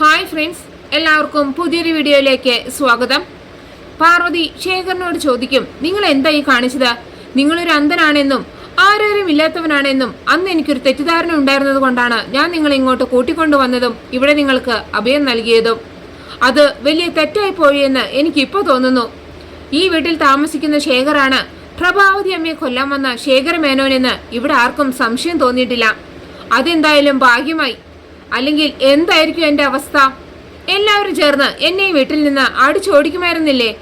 Hi friends എല്ലാവർക്കും പുതിയൊരു വീഡിയോയിലേക്ക് സ്വാഗതം. പാർവതി ശേഖരനോട് ചോദിക്കും നിങ്ങൾ എന്താ ഈ കാണിച്ചത്? നിങ്ങളൊരു അന്ധനാണെന്നും ആരോരും ഇല്ലാത്തവനാണെന്നും അന്ന് എനിക്കൊരു തെറ്റിദ്ധാരണ ഉണ്ടായിരുന്നത് കൊണ്ടാണ് ഞാൻ നിങ്ങളെ ഇങ്ങോട്ട് കൂട്ടിക്കൊണ്ടുവന്നതും ഇവിടെ നിങ്ങൾക്ക് അഭയം നൽകിയതും. അത് വലിയ തെറ്റായി പോയെന്ന് എനിക്കിപ്പോൾ തോന്നുന്നു. ഈ വീട്ടിൽ താമസിക്കുന്ന ശേഖറാണ് പ്രഭാവതി അമ്മയെ കൊല്ലാൻ വന്ന ശേഖര മേനോനെന്ന് ഇവിടെ ആർക്കും സംശയം തോന്നിയിട്ടില്ല. അതെന്തായാലും ഭാഗ്യമായി അല്ലെങ്കിൽ എന്തായിരിക്കും എന്റെ അവസ്ഥ? എല്ലാവരും ചേർന്ന് എന്നെ വീട്ടിൽ നിന്ന് അടിച്ചോടിക്കുമായിരുന്നില്ലേ?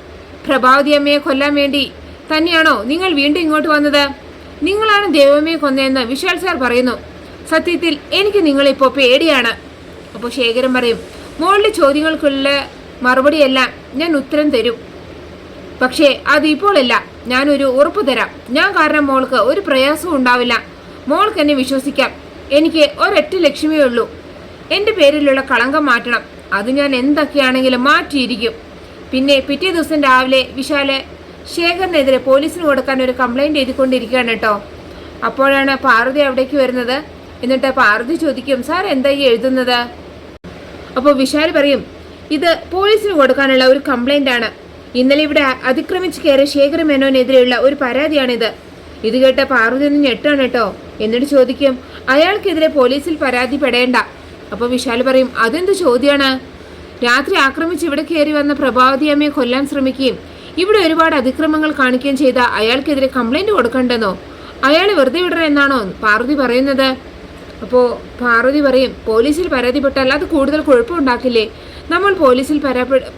പ്രഭാവതി അമ്മയെ കൊല്ലാൻ വേണ്ടി തന്നെയാണോ നിങ്ങൾ വീണ്ടും ഇങ്ങോട്ട് വന്നത്? നിങ്ങളാണ് ദൈവമേ കൊന്നതെന്ന് വിശാൽ സാർ പറയുന്നു. സത്യത്തിൽ എനിക്ക് നിങ്ങളിപ്പോൾ പേടിയാണ്. അപ്പോൾ ശേഖരൻ പറയും മോളുടെ ചോദ്യങ്ങൾക്കുള്ള മറുപടിയെല്ലാം ഞാൻ ഉത്തരം തരും. പക്ഷേ അത് ഇപ്പോഴല്ല. ഞാനൊരു ഉറപ്പ് തരാം. ഞാൻ കാരണം മോൾക്ക് ഒരു പ്രയാസവും ഉണ്ടാവില്ല. മോൾക്ക് എന്നെ വിശ്വസിക്കാം. എനിക്ക് ഒരൊറ്റ ലക്ഷ്യമേ ഉള്ളൂ. എന്റെ പേരിലുള്ള കളങ്കം മാറ്റണം. അത് ഞാൻ എന്തൊക്കെയാണെങ്കിലും മാറ്റിയിരിക്കും. പിന്നെ പിറ്റേ ദിവസം രാവിലെ വിശാലെ ശേഖറിനെതിരെ പോലീസിന് കൊടുക്കാൻ ഒരു കംപ്ലൈന്റ് എഴുതിക്കൊണ്ടിരിക്കുകയാണ് കേട്ടോ. അപ്പോഴാണ് പാർവതി അവിടേക്ക് വരുന്നത്. എന്നിട്ട് പാർവതി ചോദിക്കും സാർ എന്തായി എഴുതുന്നത്? അപ്പോൾ വിശാൽ പറയും ഇത് പോലീസിന് കൊടുക്കാനുള്ള ഒരു കംപ്ലൈന്റ് ആണ്. ഇന്നലെ ഇവിടെ അതിക്രമിച്ച് കയറിയ ശേഖര മേനോനെതിരെയുള്ള ഒരു പരാതിയാണിത്. ഇത് കേട്ട പാർവതി ഒന്ന് ഞെട്ടാണ് കേട്ടോ. എന്നിട്ട് ചോദിക്കും അയാൾക്കെതിരെ പോലീസിൽ പരാതിപ്പെടേണ്ട. അപ്പോൾ വിശാൽ പറയും അതെന്ത് ചോദ്യമാണ് രാത്രി ആക്രമിച്ച് ഇവിടെ കയറി വന്ന പ്രഭാവതി അമ്മയെ കൊല്ലാൻ ശ്രമിക്കുകയും ഇവിടെ ഒരുപാട് അതിക്രമങ്ങൾ കാണിക്കുകയും ചെയ്ത അയാൾക്കെതിരെ കംപ്ലൈന്റ് കൊടുക്കണ്ടെന്നോ? അയാൾ വെറുതെ വിടണം എന്നാണോ പാർവതി പറയുന്നത്? അപ്പോൾ പാർവതി പറയും പോലീസിൽ പരാതിപ്പെട്ടാൽ അത് കൂടുതൽ കുഴപ്പമുണ്ടാക്കില്ലേ? നമ്മൾ പോലീസിൽ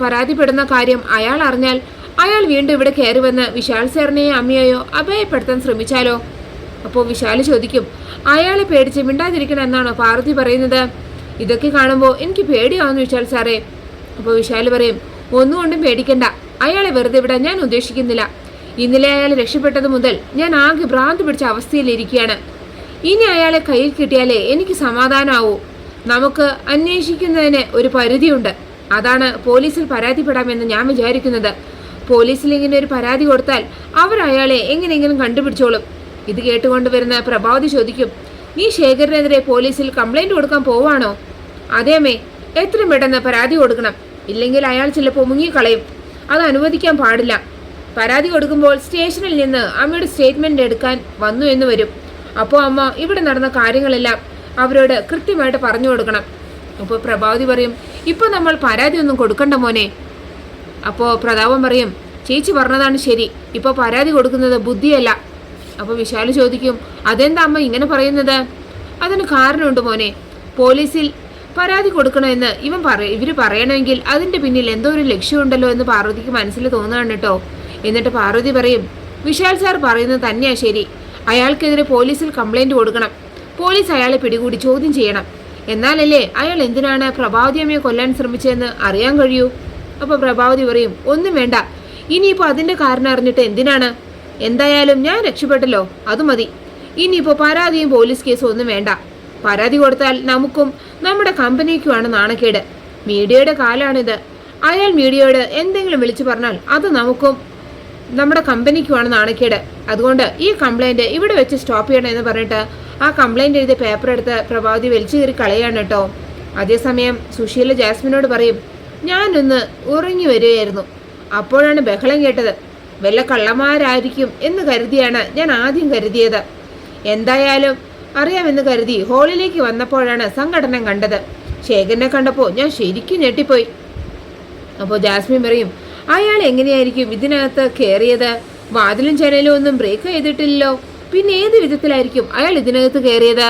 പരാതിപ്പെടുന്ന കാര്യം അയാൾ അറിഞ്ഞാൽ അയാൾ വീണ്ടും ഇവിടെ കയറി വന്ന് വിശാൽ സാറിനെയോ അമ്മയെയോ അഭയപ്പെടുത്താൻ ശ്രമിച്ചാലോ? അപ്പോൾ വിശാൽ ചോദിക്കും അയാളെ പേടിച്ച് മിണ്ടാതിരിക്കണം എന്നാണോ പാർവതി പറയുന്നത്? ഇതൊക്കെ കാണുമ്പോൾ എനിക്ക് പേടിയാവെന്ന് വിശാൽ സാറേ. അപ്പോൾ വിശാൽ പറയും ഒന്നുകൊണ്ടും പേടിക്കണ്ട. അയാളെ വെറുതെ വിടാൻ ഞാൻ ഉദ്ദേശിക്കുന്നില്ല. ഇന്നലെ അയാൾ രക്ഷപ്പെട്ടത് മുതൽ ഞാൻ ആകെ ഭ്രാന്ത് പിടിച്ച അവസ്ഥയിലിരിക്കുകയാണ് ഇനി അയാളെ കയ്യിൽ കിട്ടിയാലേ എനിക്ക് സമാധാനമാവൂ. നമുക്ക് അന്വേഷിക്കുന്നതിന് ഒരു പരിധിയുണ്ട്. അതാണ് പോലീസിൽ പരാതിപ്പെടാമെന്ന് ഞാൻ വിചാരിക്കുന്നത്. പോലീസിൽ ഇങ്ങനെ ഒരു പരാതി കൊടുത്താൽ അവർ അയാളെ എങ്ങനെയെങ്കിലും കണ്ടുപിടിച്ചോളും. ഇത് കേട്ടുകൊണ്ട് വരുന്ന പ്രഭാവതി ചോദിക്കും നീ ശേഖരനെതിരെ പോലീസിൽ കംപ്ലൈന്റ് കൊടുക്കാൻ പോവാണോ? അതേമേ എത്രയും പെട്ടെന്ന് പരാതി കൊടുക്കണം. ഇല്ലെങ്കിൽ അയാൾ ചിലപ്പോൾ മുങ്ങിക്കളയും. അത് അനുവദിക്കാൻ പാടില്ല. പരാതി കൊടുക്കുമ്പോൾ സ്റ്റേഷനിൽ നിന്ന് അമ്മയുടെ സ്റ്റേറ്റ്മെന്റ് എടുക്കാൻ വന്നു എന്ന് വരും. അപ്പോൾ അമ്മ ഇവിടെ നടന്ന കാര്യങ്ങളെല്ലാം അവരോട് കൃത്യമായിട്ട് പറഞ്ഞു കൊടുക്കണം. അപ്പോൾ പ്രഭാവതി പറയും ഇപ്പോൾ നമ്മൾ പരാതി ഒന്നും കൊടുക്കണ്ട മോനെ. അപ്പോൾ പ്രതാപൻ പറയും ചേച്ചി പറഞ്ഞതാണ് ശരി. ഇപ്പോൾ പരാതി കൊടുക്കുന്നത് ബുദ്ധിയല്ല. അപ്പോൾ വിശാൽ ചോദിക്കും അതെന്താ അമ്മ ഇങ്ങനെ പറയുന്നത്? അതിന് കാരണമുണ്ട് മോനെ. പോലീസിൽ പരാതി കൊടുക്കണമെന്ന് ഇവൻ പറ ഇവർ പറയണമെങ്കിൽ അതിന്റെ പിന്നിൽ എന്തോ ഒരു ലക്ഷ്യമുണ്ടല്ലോ എന്ന് പാർവതിക്ക് മനസ്സിൽ തോന്നുകയാണ് കേട്ടോ എന്നിട്ട് പാർവതി പറയും വിശാൽ സാർ പറയുന്നത് തന്നെയാ ശരി. അയാൾക്കെതിരെ പോലീസിൽ കംപ്ലൈന്റ് കൊടുക്കണം. പോലീസ് അയാളെ പിടികൂടി ചോദ്യം ചെയ്യണം. എന്നാലല്ലേ അയാൾ എന്തിനാണ് പ്രഭാവതി അമ്മയെ കൊല്ലാൻ ശ്രമിച്ചതെന്ന് അറിയാൻ കഴിയൂ? അപ്പോൾ പ്രഭാവതി പറയും ഒന്നും വേണ്ട. ഇനിയിപ്പോൾ അതിന്റെ കാരണം അറിഞ്ഞിട്ട് എന്തിനാണ്? എന്തായാലും ഞാൻ രക്ഷപ്പെട്ടല്ലോ. അത് മതി. ഇനിയിപ്പോൾ പരാതിയും പോലീസ് കേസും ഒന്നും വേണ്ട. പരാതി കൊടുത്താൽ നമുക്കും നമ്മുടെ കമ്പനിക്കുമാണ് നാണക്കേട്. മീഡിയയുടെ കാലാണിത്. അയാൾ മീഡിയയോട് എന്തെങ്കിലും വിളിച്ചു പറഞ്ഞാൽ അത് നമുക്കും നമ്മുടെ കമ്പനിക്കുമാണ് നാണക്കേട്. അതുകൊണ്ട് ഈ കംപ്ലൈന്റ് ഇവിടെ വെച്ച് സ്റ്റോപ്പ് ചെയ്യണം എന്ന് പറഞ്ഞിട്ട് ആ കംപ്ലൈന്റ് എഴുതിയ പേപ്പർ എടുത്ത് പ്രഭാവതി വലിച്ചു കയറി കളയാണ് കേട്ടോ. അതേസമയം സുശീല ജാസ്മിനോട് പറയും ഞാനൊന്ന് ഉറങ്ങി വരികയായിരുന്നു. അപ്പോഴാണ് ബഹളം കേട്ടത്. വല്ല കള്ളന്മാരായിരിക്കും എന്ന് കരുതിയാണ് ഞാൻ ആദ്യം കരുതിയത്. എന്തായാലും അറിയാമെന്ന് കരുതി ഹോളിലേക്ക് വന്നപ്പോഴാണ് സംഘടന കണ്ടത്. ശേഖരനെ കണ്ടപ്പോൾ ഞാൻ ശരിക്കും ഞെട്ടിപ്പോയി. അപ്പോൾ ജാസ്മിൻ പറയും അയാൾ എങ്ങനെയായിരിക്കും ഇതിനകത്ത് കയറിയത് വാതിലും ജനലും ഒന്നും ബ്രേക്ക് ചെയ്തിട്ടില്ലല്ലോ. പിന്നെ ഏത് വിധത്തിലായിരിക്കും അയാൾ ഇതിനകത്ത് കയറിയത്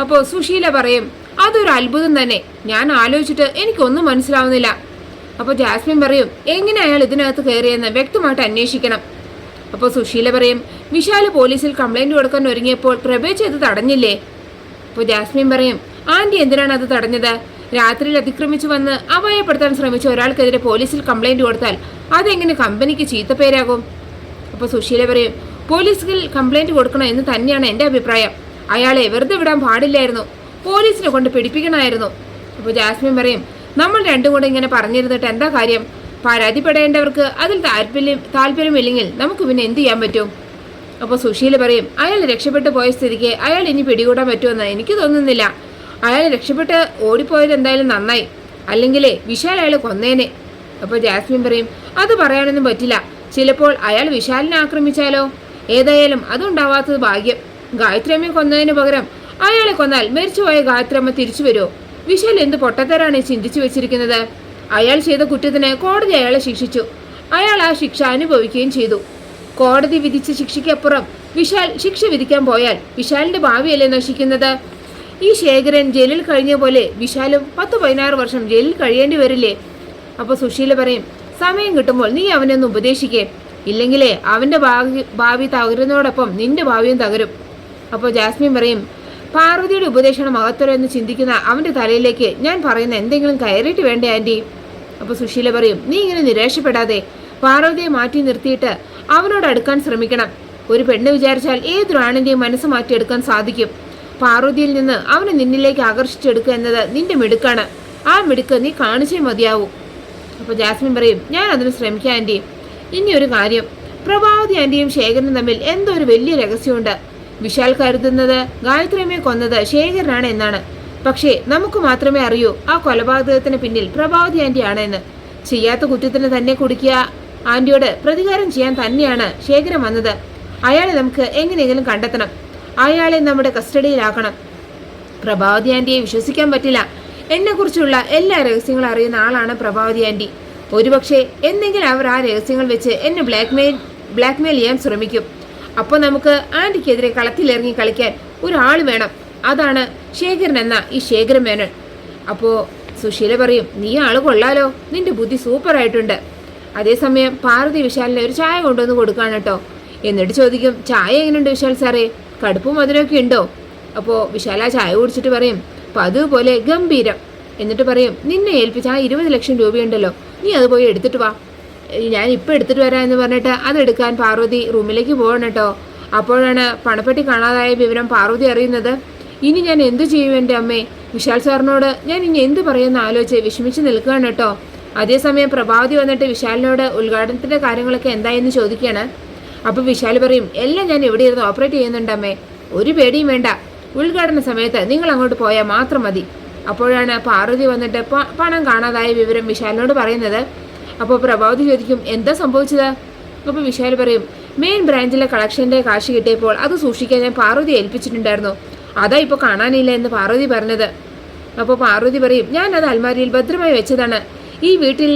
അപ്പോൾ സുശീല പറയും അതൊരു അത്ഭുതം തന്നെ. ഞാൻ ആലോചിച്ചിട്ട് എനിക്കൊന്നും മനസ്സിലാവുന്നില്ല. അപ്പോൾ ജാസ്മിൻ പറയും എങ്ങനെ അയാൾ ഇതിനകത്ത് കയറിയെന്ന് വ്യക്തമായിട്ട് അന്വേഷിക്കണം. അപ്പോൾ സുശീല പറയും വിശാൽ പോലീസിൽ കംപ്ലൈന്റ് കൊടുക്കാൻ ഒരുങ്ങിയപ്പോൾ പ്രവേശ് ഇത് തടഞ്ഞില്ലേ? അപ്പോൾ ജാസ്മിൻ പറയും ആന്റി എന്തിനാണ് അത് തടഞ്ഞത്? രാത്രിയിൽ അതിക്രമിച്ചു വന്ന് അപായപ്പെടുത്താൻ ശ്രമിച്ച ഒരാൾക്കെതിരെ പോലീസിൽ കംപ്ലൈന്റ് കൊടുത്താൽ അതെങ്ങനെ കമ്പനിക്ക് ചീത്തപ്പേരാകും അപ്പോൾ സുശീല പറയും പോലീസിൽ കംപ്ലൈന്റ് കൊടുക്കണം എന്ന് തന്നെയാണ് എന്റെ അഭിപ്രായം. അയാളെ വെറുതെ വിടാൻ പാടില്ലായിരുന്നു. പോലീസിനെ കൊണ്ട് പിടിപ്പിക്കണമായിരുന്നു. അപ്പോൾ ജാസ്മിൻ പറയും നമ്മൾ രണ്ടും കൂടെ ഇങ്ങനെ പറഞ്ഞിരുന്നിട്ട് എന്താ കാര്യം? പരാതിപ്പെടേണ്ടവർക്ക് അതിൽ താല്പര്യം താല്പര്യമില്ലെങ്കിൽ നമുക്ക് പിന്നെ എന്ത് ചെയ്യാൻ പറ്റും? അപ്പോൾ സുശീല പറയും അയാൾ രക്ഷപ്പെട്ടു പോയ സ്ഥിതിക്ക് അയാൾ ഇനി പിടികൂടാൻ പറ്റുമെന്ന് എനിക്ക് തോന്നുന്നില്ല. അയാൾ രക്ഷപ്പെട്ട് ഓടിപ്പോയത് എന്തായാലും നന്നായി. അല്ലെങ്കിലേ വിശാൽ അയാൾ കൊന്നേനെ. അപ്പോൾ ജാസ്മിൻ പറയും അത് പറയാനൊന്നും പറ്റില്ല. ചിലപ്പോൾ അയാൾ വിശാലിനെ ആക്രമിച്ചാലോ? ഏതായാലും അതുണ്ടാവാത്തത് ഭാഗ്യം. ഗായത്രിയമ്മയെ കൊന്നതിന് പകരം അയാളെ കൊന്നാൽ മരിച്ചുപോയ ഗായത്രിയമ്മ തിരിച്ചു വരുമോ? വിശാൽ എന്ത് പൊട്ടത്തരാണ് ചിന്തിച്ചു വെച്ചിരിക്കുന്നത്? അയാൾ ചെയ്ത കുറ്റത്തിന് കോടതി അയാളെ ശിക്ഷിച്ചു. അയാൾ ആ ശിക്ഷ അനുഭവിക്കുകയും ചെയ്തു. കോടതി വിധിച്ച ശിക്ഷയ്ക്കപ്പുറം വിശാൽ ശിക്ഷ വിധിക്കാൻ പോയാൽ വിശാലിന്റെ ഭാവിയല്ലേ നശിക്കുന്നത്? ഈ ശേഖരൻ ജയിലിൽ കഴിഞ്ഞ പോലെ വിശാലും പത്ത് പതിനാറ് വർഷം ജയിലിൽ കഴിയേണ്ടി വരില്ലേ? അപ്പൊ സുശീല പറയും സമയം കിട്ടുമ്പോൾ നീ അവനെ ഒന്ന് ഉപദേശിക്കേ. ഇല്ലെങ്കിലേ അവന്റെ ഭാവി ഭാവി തകരുന്നതോടൊപ്പം നിന്റെ ഭാവിയും തകരും. അപ്പോൾ ജാസ്മിൻ പറയും പാർവതിയുടെ ഉപദേശം മഹത്തരം എന്ന് ചിന്തിക്കുന്ന അവന്റെ തലയിലേക്ക് ഞാൻ പറയുന്ന എന്തെങ്കിലും കയറിയിട്ട് വേണ്ടേ ആന്റി? അപ്പോൾ സുശീല പറയും നീ ഇങ്ങനെ നിരാശപ്പെടാതെ പാർവതിയെ മാറ്റി നിർത്തിയിട്ട് അവനോട് അടുക്കാൻ ശ്രമിക്കണം. ഒരു പെണ്ണ് വിചാരിച്ചാൽ ഏതൊരു ആണിന്റെയും മനസ്സ് മാറ്റിയെടുക്കാൻ സാധിക്കും. പാർവതിയിൽ നിന്ന് അവനെ നിന്നിലേക്ക് ആകർഷിച്ചെടുക്കുക എന്നത് നിന്റെ മിടുക്കാണ്. ആ മിടുക്ക് നീ കാണിച്ചേ മതിയാവൂ. അപ്പോൾ ജാസ്മിൻ പറയും ഞാൻ അതിന് ശ്രമിക്കാം ആന്റി ഇനി ഒരു കാര്യം. പ്രഭാവതി ആന്റിയും ശേഖരനും തമ്മിൽ എന്തോ ഒരു വലിയ രഹസ്യമുണ്ട്. വിശാൽ കരുതുന്നത് ഗായത്രിയമ്മയെ കൊന്നത് ശേഖരനാണ് എന്നാണ്. പക്ഷേ നമുക്ക് മാത്രമേ അറിയൂ ആ കൊലപാതകത്തിന് പിന്നിൽ പ്രഭാവതി ആന്റി ആണെന്ന് ചെയ്യാത്ത കുറ്റത്തിന് തന്നെ കുടുക്കിയ ആന്റിയോട് പ്രതികാരം ചെയ്യാൻ തന്നെയാണ് ശേഖരൻ വന്നത്. അയാളെ നമുക്ക് എങ്ങനെയെങ്കിലും കണ്ടെത്തണം. അയാളെ നമ്മുടെ കസ്റ്റഡിയിലാക്കണം. പ്രഭാവതി ആന്റിയെ വിശ്വസിക്കാൻ പറ്റില്ല. എന്നെക്കുറിച്ചുള്ള എല്ലാ രഹസ്യങ്ങളും അറിയുന്ന ആളാണ് പ്രഭാവതി ആന്റി. ഒരുപക്ഷെ എന്തെങ്കിലും അവർ ആ രഹസ്യങ്ങൾ വെച്ച് എന്നെ ബ്ലാക്ക്മെയിൽ ബ്ലാക്ക്മെയിൽ ചെയ്യാൻ ശ്രമിക്കും. അപ്പോൾ നമുക്ക് ആന്റിക്കെതിരെ കളത്തിലിറങ്ങി കളിക്കാൻ ഒരാൾ വേണം. അതാണ് ശേഖരൻ എന്ന ഈ ശേഖരൻ മേനൻ. അപ്പോൾ സുശീല പറയും നീ ആൾ കൊള്ളാലോ. നിന്റെ ബുദ്ധി സൂപ്പറായിട്ടുണ്ട്. അതേസമയം പാർവതി വിശാലിനെ ഒരു ചായ കൊണ്ടുവന്ന് കൊടുക്കാണ് കേട്ടോ. എന്നിട്ട് ചോദിക്കും ചായ എങ്ങനെയുണ്ട് വിശാൽ സാറേ? കടുപ്പും മധുരമൊക്കെ ഉണ്ടോ? അപ്പോൾ വിശാല ചായ കുടിച്ചിട്ട് പറയും പതുപോലെ ഗംഭീരം. എന്നിട്ട് പറയും നിന്നെ ഏൽപ്പിച്ച ആ ഇരുപത് ലക്ഷം രൂപയുണ്ടല്ലോ. നീ അത് പോയി എടുത്തിട്ട് വാ. ഞാൻ ഇപ്പം എടുത്തിട്ട് വരാം എന്ന് പറഞ്ഞിട്ട് അതെടുക്കാൻ പാർവതി റൂമിലേക്ക് പോകണം കേട്ടോ. അപ്പോഴാണ് പണപ്പെട്ടി കാണാതായ വിവരം പാർവതി അറിയുന്നത്. ഇനി ഞാൻ എന്തു ചെയ്യും എന്റെ അമ്മേ? വിശാൽ സാറിനോട് ഞാൻ ഇനി എന്ത് പറയുമെന്ന് ആലോചിച്ച് വിഷമിച്ച് നിൽക്കുകയാണ് കേട്ടോ. അതേസമയം പ്രഭാവതി വന്നിട്ട് വിശാലിനോട് ഉദ്ഘാടനത്തിന്റെ കാര്യങ്ങളൊക്കെ എന്തായെന്ന് ചോദിക്കുകയാണ്. അപ്പോൾ വിശാൽ പറയും എല്ലാം ഞാൻ ഇവിടെ ഇരുന്ന് ഓപ്പറേറ്റ് ചെയ്യുന്നുണ്ട് അമ്മേ? ഒരു പേടിയും വേണ്ട. ഉദ്ഘാടന സമയത്ത് നിങ്ങൾ അങ്ങോട്ട് പോയാൽ മാത്രം മതി. അപ്പോഴാണ് പാർവതി വന്നിട്ട് പണം കാണാതായ വിവരം വിശാലിനോട് പറയുന്നത്. അപ്പോൾ പ്രഭാവതി ചോദിക്കും എന്താ സംഭവിച്ചത്? അപ്പോൾ വിശാൽ പറയും മെയിൻ ബ്രാഞ്ചിലെ കളക്ഷന്റെ കാശ് കിട്ടിയപ്പോൾ അത് സൂക്ഷിക്കാൻ ഞാൻ പാർവതി ഏൽപ്പിച്ചിട്ടുണ്ടായിരുന്നു. അതാ ഇപ്പോൾ കാണാനില്ല എന്ന് പാർവതി പറഞ്ഞത്. അപ്പോൾ പാർവതി പറയും ഞാൻ അത് അൽമാരിയിൽ ഭദ്രമായി വെച്ചതാണ്. ഈ വീട്ടിൽ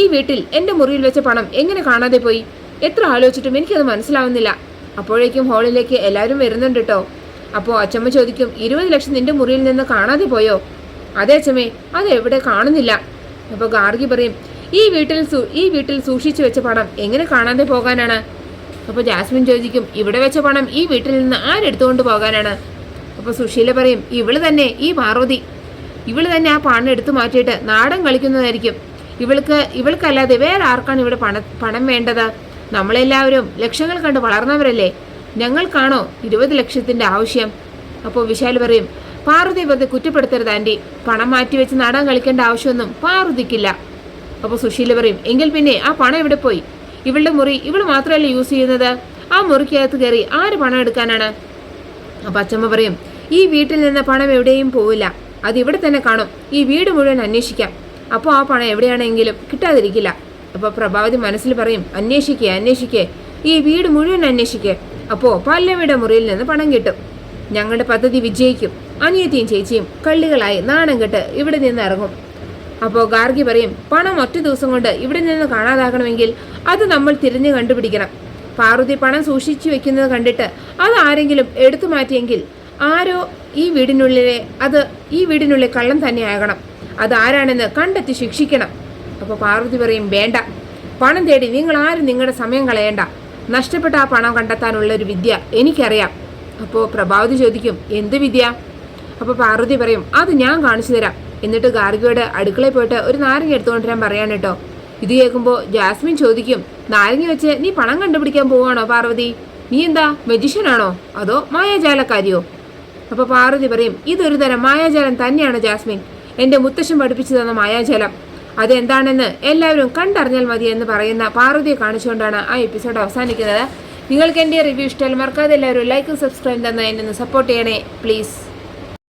ഈ വീട്ടിൽ എന്റെ മുറിയിൽ വെച്ച പണം എങ്ങനെ കാണാതെ പോയി? എത്ര ആലോചിച്ചിട്ടും എനിക്കത് മനസ്സിലാവുന്നില്ല. അപ്പോഴേക്കും ഹാളിലേക്ക് എല്ലാവരും വരുന്നുണ്ട് കേട്ടോ അപ്പോൾ അച്ചമ്മ ചോദിക്കും ഇരുപത് ലക്ഷം നിന്റെ മുറിയിൽ നിന്ന് കാണാതെ പോയോ? അതെ അച്ചമ്മേ അത് എവിടെ കാണുന്നില്ല. അപ്പോൾ ഗാർഗി പറയും ഈ വീട്ടിൽ ഈ വീട്ടിൽ സൂക്ഷിച്ചു വെച്ച പണം എങ്ങനെ കാണാതെ പോകാനാണ്? അപ്പോൾ ജാസ്മിൻ ചോദിക്കും ഇവിടെ വെച്ച പണം ഈ വീട്ടിൽ നിന്ന് ആരെടുത്തുകൊണ്ട് പോകാനാണ്? അപ്പോൾ സുശീല പറയും ഇവൾ തന്നെ ഈ പാർവതി. ഇവൾ തന്നെ ആ പണം എടുത്തു മാറ്റിയിട്ട് നാടൻ കളിക്കുന്നതായിരിക്കും. ഇവൾക്ക് ഇവൾക്കല്ലാതെ വേറെ ആർക്കാണ് ഇവിടെ പണ പണം വേണ്ടത്? നമ്മളെല്ലാവരും ലക്ഷങ്ങൾ കണ്ട് വളർന്നവരല്ലേ? ഞങ്ങൾക്കാണോ ഇരുപത് ലക്ഷത്തിന്റെ ആവശ്യം? അപ്പോൾ വിശാൽ പറയും പാർവതി വെറുതെ കുറ്റപ്പെടുത്തരുത് ആന്റി പണം മാറ്റി വെച്ച് നാടൻ കളിക്കേണ്ട ആവശ്യമൊന്നും പാർവതിക്കില്ല. അപ്പോൾ സുശീല പറയും എങ്കിൽ പിന്നെ ആ പണം എവിടെ പോയി? ഇവളുടെ മുറി ഇവൾ മാത്രമല്ല യൂസ് ചെയ്യുന്നത്? ആ മുറിക്കകത്ത് കയറി ആര് പണം എടുക്കാനാണ്? അപ്പോൾ അച്ചമ്മ പറയും ഈ വീട്ടിൽ നിന്ന് പണം എവിടെയും പോവില്ല. അത് ഇവിടെ തന്നെ കാണും. ഈ വീട് മുഴുവൻ അന്വേഷിക്കാം. അപ്പോൾ ആ പണം എവിടെയാണെങ്കിലും കിട്ടാതിരിക്കില്ല. അപ്പോൾ പ്രഭാവതി മനസ്സിൽ പറയും അന്വേഷിക്കേ അന്വേഷിക്കേ. ഈ വീട് മുഴുവൻ അന്വേഷിക്കേ. അപ്പോൾ പല്ലവിയുടെ മുറിയിൽ നിന്ന് പണം കിട്ടും. ഞങ്ങളുടെ പദ്ധതി വിജയിക്കും. അനിയത്തിയും ചേച്ചിയും കള്ളികളായി നാണം കെട്ട് ഇവിടെ നിന്ന് ഇറങ്ങും. അപ്പോൾ ഗാർഗി പറയും പണം ഒറ്റ ദിവസം കൊണ്ട് ഇവിടെ നിന്ന് കാണാതാകണമെങ്കിൽ അത് നമ്മൾ തിരിഞ്ഞു കണ്ടുപിടിക്കണം. പാർവതി പണം സൂക്ഷിച്ചു വെക്കുന്നത് കണ്ടിട്ട് അത് ആരെങ്കിലും എടുത്തു മാറ്റിയെങ്കിൽ ആരോ ഈ വീടിനുള്ളിലെ അത് ഈ വീടിനുള്ളിൽ കള്ളം തന്നെ ആകണം. അത് ആരാണെന്ന് കണ്ടെത്തി ശിക്ഷിക്കണം. അപ്പോൾ പാർവതി പറയും വേണ്ട. പണം തേടി നിങ്ങൾ ആരും നിങ്ങളുടെ സമയം കളയേണ്ട. നഷ്ടപ്പെട്ട ആ പണം കണ്ടെത്താനുള്ള ഒരു വിദ്യ എനിക്കറിയാം. അപ്പോൾ പ്രഭാവതി ചോദിക്കും എന്ത് വിദ്യ? അപ്പോൾ പാർവതി പറയും അത് ഞാൻ കാണിച്ചു തരാം. എന്നിട്ട് ഗാർഗിയോട് അടുക്കളയിൽ പോയിട്ട് ഒരു നാരങ്ങ എടുത്തുകൊണ്ടുവരാൻ പറയാൻ കേട്ടോ. ഇത് കേൾക്കുമ്പോൾ ജാസ്മിൻ ചോദിക്കും നാരങ്ങ വെച്ച് നീ പണം കണ്ടുപിടിക്കാൻ പോവാണോ പാർവതി? നീ എന്താ മജിഷ്യനാണോ? അതോ മായാജാലക്കാരിയോ? അപ്പോൾ പാർവതി പറയും ഇതൊരു തരം മായാജാലം തന്നെയാണ് ജാസ്മിൻ. എന്റെ മുത്തശ്ശൻ പഠിപ്പിച്ചു തന്ന മായാജാലം. അതെന്താണെന്ന് എല്ലാവരും കണ്ടറിഞ്ഞാൽ മതി എന്ന് പറയുന്ന പാർവതിയെ കാണിച്ചുകൊണ്ടാണ് ആ എപ്പിസോഡ് അവസാനിക്കുന്നത്. നിങ്ങൾക്ക് എന്റെ റിവ്യൂ ഇഷ്ടമായാലും മറക്കാതെ എല്ലാവരും ലൈക്കും സബ്സ്ക്രൈബ് തന്ന എന്നെ സപ്പോർട്ട് ചെയ്യണേ പ്ലീസ്